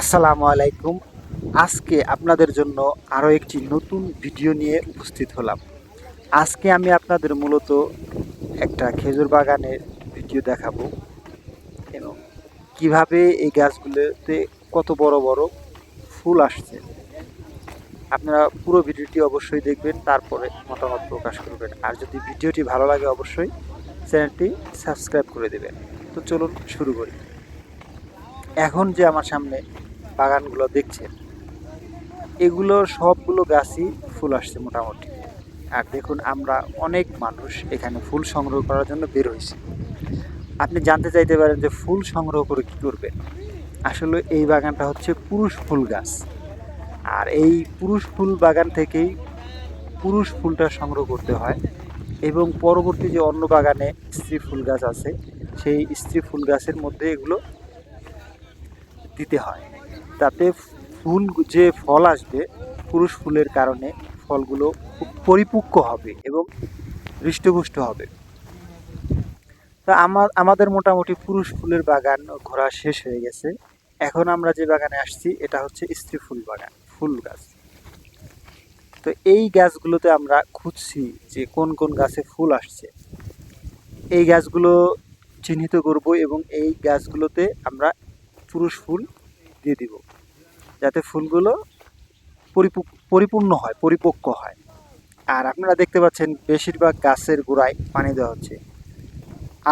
আসসালামু আলাইকুম। আজকে আপনাদের জন্য আরও একটি নতুন ভিডিও নিয়ে উপস্থিত হলাম। আজকে আমি আপনাদের মূলত একটা খেজুর বাগানের ভিডিও দেখাবো এবং কীভাবে এই গাছগুলোতে কত বড় বড় ফুল আসছে। আপনারা পুরো ভিডিওটি অবশ্যই দেখবেন, তারপরে মতামত প্রকাশ করবেন। আর যদি ভিডিওটি ভালো লাগে, অবশ্যই চ্যানেলটি সাবস্ক্রাইব করে দেবেন। তো চলুন শুরু করি। এখন যে আমার সামনে বাগানগুলো দেখছেন, এগুলো সবগুলো গাছই ফুল আসছে মোটামুটি। আর দেখুন, আমরা অনেক মানুষ এখানে ফুল সংগ্রহ করার জন্য বের হয়েছি। আপনি জানতে চাইতে পারেন যে ফুল সংগ্রহ করে কি করবেন? আসলে এই বাগানটা হচ্ছে পুরুষ ফুল গাছ। আর এই পুরুষ ফুল বাগান থেকেই পুরুষ ফুলটা সংগ্রহ করতে হয় এবং পরবর্তী যে অন্য বাগানে স্ত্রী ফুল গাছ আছে, সেই স্ত্রী ফুল গাছের মধ্যে এগুলো দিতে হয়। তাতে ফুল যে ফল আসবে, পুরুষ ফুলের কারণে ফলগুলো খুব পরিপক্ক হবে এবং হৃষ্টপুষ্ট হবে। তা আমার, আমাদের মোটামুটি পুরুষ ফুলের বাগান ঘোরা শেষ হয়ে গেছে। এখন আমরা যে বাগানে আসছি, এটা হচ্ছে স্ত্রী ফুল বাগান, ফুল গাছ। তো এই গাছগুলোতে আমরা খুঁজছি যে কোন কোন গাছে ফুল আসছে। এই গাছগুলো চিহ্নিত করব এবং এই গাছগুলোতে আমরা পুরুষ ফুল দিয়ে দিব। যাতে ফুলগুলো পরিপূর্ণ হয়, পরিপক্ক হয়। আর আপনারা দেখতে পাচ্ছেন বেশিরভাগ গাছের গোড়ায় পানি দেওয়া হচ্ছে,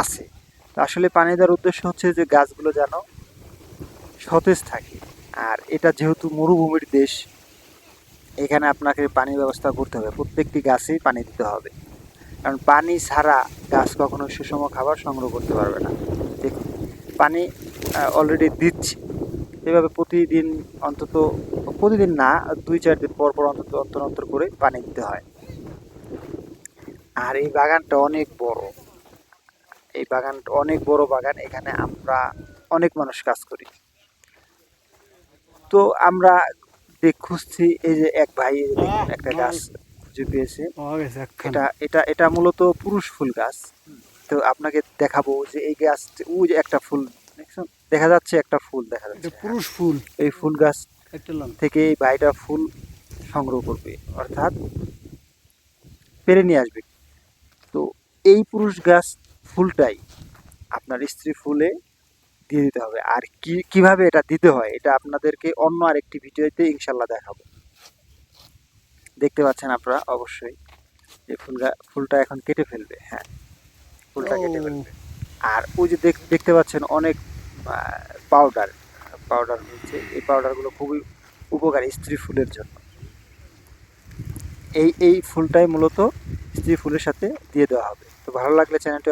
আছে। তো আসলে পানি দেওয়ার উদ্দেশ্য হচ্ছে যে গাছগুলো যেন সতেজ থাকে। আর এটা যেহেতু মরুভূমির দেশ, এখানে আপনাকে পানির ব্যবস্থা করতে হবে। প্রত্যেকটি গাছেই পানি দিতে হবে। কারণ পানি ছাড়া গাছ কখনো সুষম খাবার সংগ্রহ করতে পারবে না। দেখুন, পানি অলরেডি দিচ্ছি। এভাবে প্রতিদিন অন্তত প্রতিদিন না দুই চার দিন পর পর অন্তত অন্তর অন্তর করে পানি দিতে হয়। আর এই বাগানটা অনেক বড়। এই বাগানটা অনেক বড় বাগান এখানে আমরা অনেক মানুষ কাজ করি। তো আমরা খুঁজছি এই যে এক ভাই একটা গাছ খুঁজে পেয়েছে। এটা এটা এটা মূলত পুরুষ ফুল গাছ। তো আপনাকে দেখাবো যে এই গাছ ওই যে একটা ফুল দেখছেন? দেখা যাচ্ছে একটা ফুল দেখা যাচ্ছে। পুরুষ ফুল। এই ফুল গাছ থেকে এই ভাইটা ফুল সংগ্রহ করবে অর্থাৎ পেরে নিয়ে আসবে। তো এই পুরুষ গাছ ফুলটাই আপনার স্ত্রী ফুলে দিয়ে দিতে হবে। আর কি কীভাবে এটা দিতে হয় এটা আপনাদেরকে অন্য আরেকটি ভিডিওতে ইনশাল্লাহ দেখাবো। দেখতে পাচ্ছেন আপনারা অবশ্যই যে ফুল ফুলটা এখন কেটে ফেলবে হ্যাঁ। ফুলটা কেটে ফেলবে। আর ওই যে দেখতে পাচ্ছেন অনেক পাউডার পাউডার হচ্ছে, এই পাউডারগুলো খুবই উপকারী স্ত্রী ফুলের জন্য। এই এই ফুলটাই মূলত স্ত্রী ফুলের সাথে দিয়ে দেওয়া হবে। তো ভালো লাগলে চ্যানেলটি